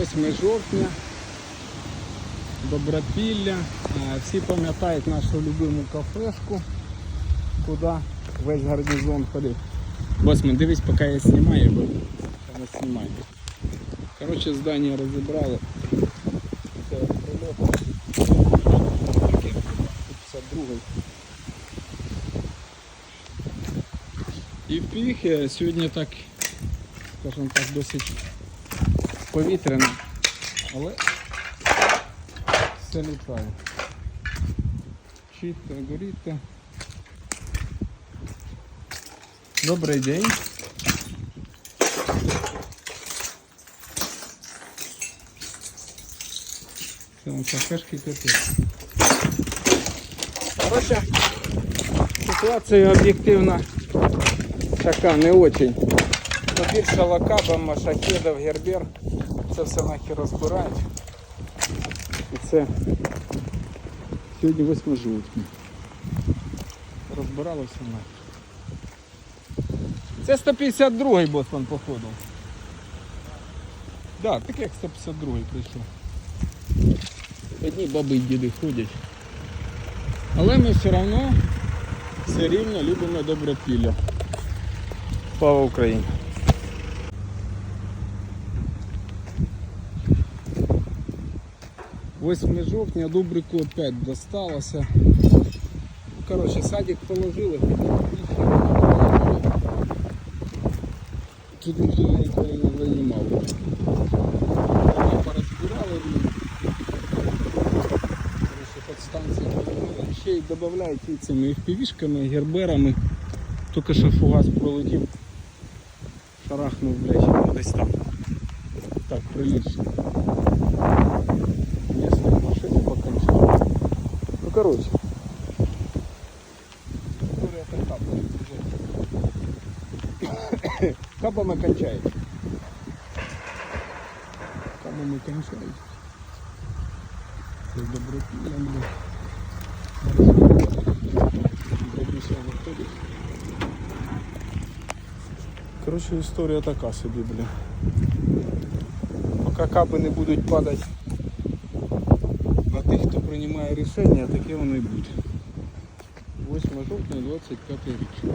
8 жовтня, Добропілля. Всі пам'ятають нашу любиму кафешку, куди весь гарнізон ходив. Босмен, дивись, поки я знімаю, бо не знімаю. Коротше, здання розібрали. Це прильот. 52-й. І в Піхі сьогодні так, скажімо так, досить повітряно, але все літає. Чітко, горіти. Добрий день. На кафешки капець. Короче, ситуація об'єктивна така не очень. То більше лакаба, шахедов, гербер. Це все нахер розбирають. І це сьогодні 8 жовтня. Розбирали все нахер. Це 152-й босман походу. Да, так як 152-й прийшов. Одні баби і діди ходять. Але ми все одно все рівно любимо добропілля. Слава Україні! Восьме жовтня дубрику опять досталося. Коротше, садик положили. Тут ніхто ніколи не займав. Порозбирали. підстанції положили. Ще й додають цими FPV-шками, герберами. Тільки що фугас пролетів. Шарахнув, блядь, десь там. Так, прилично. Короче. История капа. Капами кончають. Капами кончають. Це добропілля, бля. Бабуся виходить. Короче, історія така собі, бля. Поки капи не тих, хто приймає рішення, таке воно і буде. 8 жовтня 25 рік.